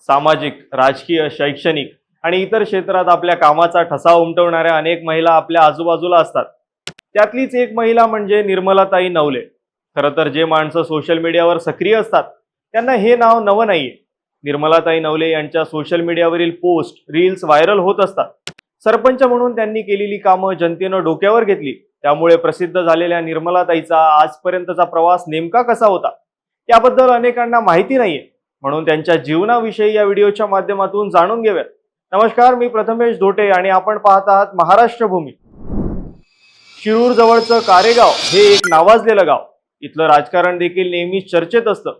सामाजिक राजकीय शैक्षणिक आणि इतर क्षेत्रात आपल्या कामाचा ठसा उमटवणाऱ्या अनेक महिला आपल्या आजूबाजूला असतात. त्यातलीच एक महिला म्हणजे निर्मलाताई नवले. खरं तर जे माणसं सोशल मीडियावर सक्रिय असतात त्यांना हे नाव नवं नाहीये. निर्मलाताई नवले यांच्या सोशल मीडियावरील पोस्ट रील्स व्हायरल होत असतात. सरपंच म्हणून त्यांनी केलेली कामं जनतेनं डोक्यावर घेतली. त्यामुळे प्रसिद्ध झालेल्या निर्मलाताईचा आजपर्यंतचा प्रवास नेमका कसा होता? याबद्दल अनेकांना माहिती नाहीये. म्हणून त्यांच्या जीवनाविषयी या व्हिडिओच्या माध्यमातून जाणून घेऊयात. नमस्कार मी प्रथमेश धोटे आणि आपण पाहत आहात महाराष्ट्र भूमी. शिरूर जवळचं कारेगाव हे एक नावाजलेलं गाव. इथलं राजकारण देखील नेहमीच चर्चेत असतं.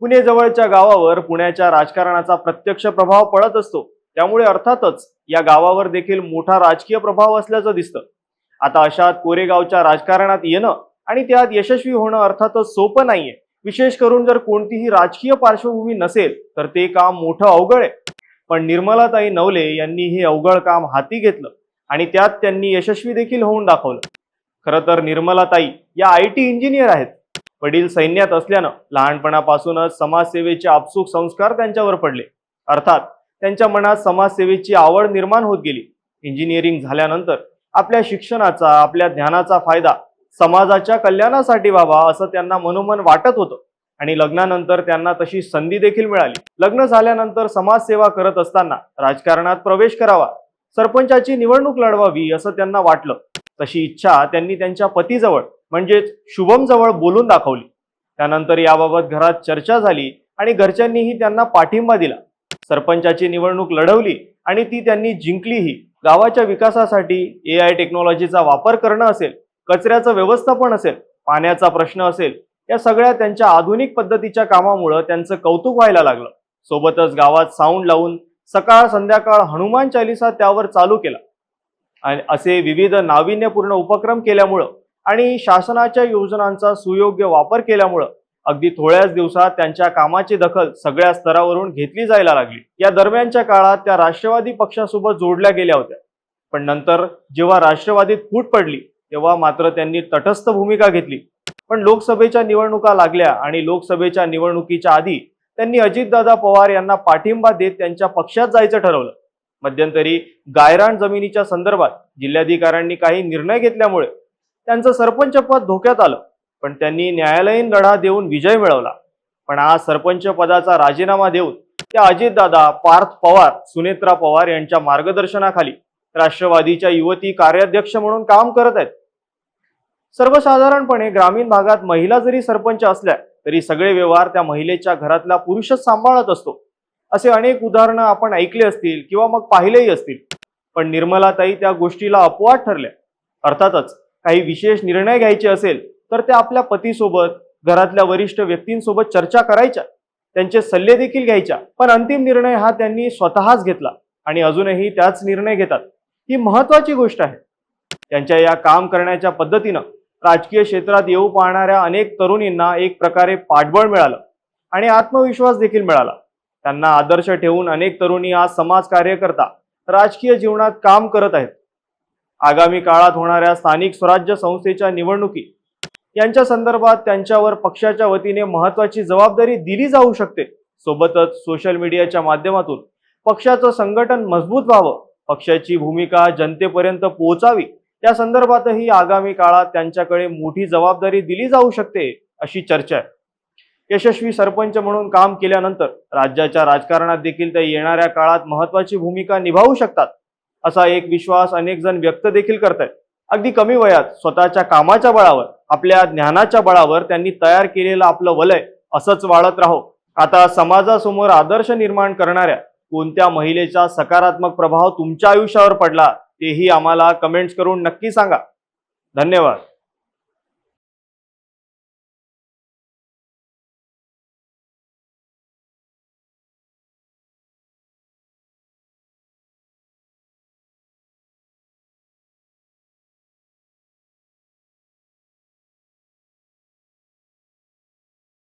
पुणे जवळच्या गावावर पुण्याच्या राजकारणाचा प्रत्यक्ष प्रभाव पडत असतो. त्यामुळे अर्थातच या गावावर देखील मोठा राजकीय प्रभाव असल्याचं दिसतं. आता अशात कोरेगावच्या राजकारणात येणं आणि त्यात यशस्वी होणं अर्थातच सोपं नाहीये. विशेष करून जर कोणतीही राजकीय पार्श्वभूमी नसेल तर ते काम मोठं अवघड आहे. पण निर्मलाताई नवले यांनी हे अवघड काम हाती घेतलं आणि त्यात त्यांनी यशस्वी देखील होऊन दाखवलं. खरं तर निर्मलाताई या आय टी इंजिनियर आहेत. वडील सैन्यात असल्यानं लहानपणापासूनच समाजसेवेचे आपसूक संस्कार त्यांच्यावर पडले. अर्थात त्यांच्या मनात समाजसेवेची आवड निर्माण होत गेली. इंजिनिअरिंग झाल्यानंतर आपल्या शिक्षणाचा आपल्या ज्ञानाचा फायदा समाजाच्या कल्याणासाठी व्हावा असं त्यांना मनोमन वाटत होतं. आणि लग्नानंतर त्यांना तशी संधी देखील मिळाली. लग्न झाल्यानंतर समाजसेवा करत असताना राजकारणात प्रवेश करावा सरपंचाची निवडणूक लढवावी असं त्यांना वाटलं. तशी इच्छा त्यांनी त्यांच्या पतीजवळ म्हणजेच शुभमजवळ बोलून दाखवली. त्यानंतर याबाबत घरात चर्चा झाली आणि घरच्यांनीही त्यांना पाठिंबा दिला. सरपंचाची निवडणूक लढवली आणि ती त्यांनी जिंकलीही. गावाच्या विकासासाठी ए आय टेक्नॉलॉजीचा वापर करणं असेल कचऱ्याचं व्यवस्थापन असेल पाण्याचा प्रश्न असेल या सगळ्या त्यांच्या आधुनिक पद्धतीच्या कामामुळं त्यांचं कौतुक व्हायला लागलं. सोबतच गावात साऊंड लावून सकाळ संध्याकाळ हनुमान चालिसा त्यावर चालू केला. आणि असे विविध नाविन्यपूर्ण उपक्रम केल्यामुळं आणि शासनाच्या योजनांचा सुयोग्य वापर केल्यामुळं अगदी थोड्याच दिवसात त्यांच्या कामाची दखल सगळ्या स्तरावरून घेतली जायला लागली. या दरम्यानच्या काळात त्या राष्ट्रवादी पक्षासोबत जोडल्या गेल्या होत्या. पण नंतर जेव्हा राष्ट्रवादीत फूट पडली तेव्हा मात्र त्यांनी तटस्थ भूमिका घेतली. पण लोकसभेच्या निवडणुका लागल्या आणि लोकसभेच्या निवडणुकीच्या आधी त्यांनी अजितदादा पवार यांना पाठिंबा देत त्यांच्या पक्षात जायचं ठरवलं. मध्यंतरी गायरान जमिनीच्या संदर्भात जिल्हाधिकाऱ्यांनी काही निर्णय घेतल्यामुळे त्यांचं सरपंच पद धोक्यात आलं पण त्यांनी न्यायालयीन लढा देऊन विजय मिळवला. पण आज सरपंच पदाचा राजीनामा देऊन त्या अजितदादा पार्थ पवार सुनेत्रा पवार यांच्या मार्गदर्शनाखाली राष्ट्रवादीच्या युवती कार्याध्यक्ष म्हणून काम करत आहेत. सर्वसाधारणपणे ग्रामीण भागात महिला जरी सरपंच असल्या तरी सगळे व्यवहार त्या महिलेच्या घरातला पुरुषच सांभाळत असतो. असे अनेक उदाहरणं आपण ऐकले असतील किंवा मग पाहिलेही असतील. पण निर्मलाताई त्या गोष्टीला अपवाद ठरल्या. अर्थातच काही विशेष निर्णय घ्यायचे असेल तर त्या आपल्या पतीसोबत घरातल्या वरिष्ठ व्यक्तींसोबत चर्चा करायच्या. त्यांचे सल्ले देखील घ्यायच्या. पण अंतिम निर्णय हा त्यांनी स्वतःच घेतला आणि अजूनही त्याच निर्णय घेतात. ही महत्वाची गोष्ट आहे. त्यांच्या या काम करण्याच्या पद्धतीनं राजकीय क्षेत्रात येऊ पाहणाऱ्या अनेक तरुणींना एक प्रकारे पाठबळ मिळालं आणि आत्मविश्वास देखील मिळाला. त्यांना आदर्श ठेवून अनेक तरुणी आज समाज कार्यकर्ता राजकीय जीवनात काम करत आहेत. आगामी काळात होणाऱ्या स्थानिक स्वराज्य संस्थेच्या निवडणुकी यांच्या संदर्भात त्यांच्यावर पक्षाच्या वतीने महत्वाची जबाबदारी दिली जाऊ शकते. सोबतच सोशल मीडियाच्या माध्यमातून पक्षाचं संघटन मजबूत व्हावं पक्षाची भूमिका जनतेपर्यंत पोहोचावी. त्या संदर्भातही आगामी काळात त्यांच्याकडे मोठी जबाबदारी दिली जाऊ शकते अशी चर्चा आहे. यशस्वी सरपंच म्हणून काम केल्यानंतर राज्याच्या राजकारणात देखील ते येणाऱ्या काळात महत्वाची भूमिका निभावू शकतात असा एक विश्वास अनेक जण व्यक्त देखील करतायत. अगदी कमी वयात स्वतःच्या कामाच्या बळावर आपल्या ज्ञानाच्या बळावर त्यांनी तयार केलेलं आपलं वलय असंच वाढत राहो. आता समाजासमोर आदर्श निर्माण करणाऱ्या कोणत्या महिलेचा सकारात्मक प्रभाव तुमच्या आयुष्यावर पडला तेही आम्हाला कमेंट्स करून नक्की सांगा. धन्यवाद.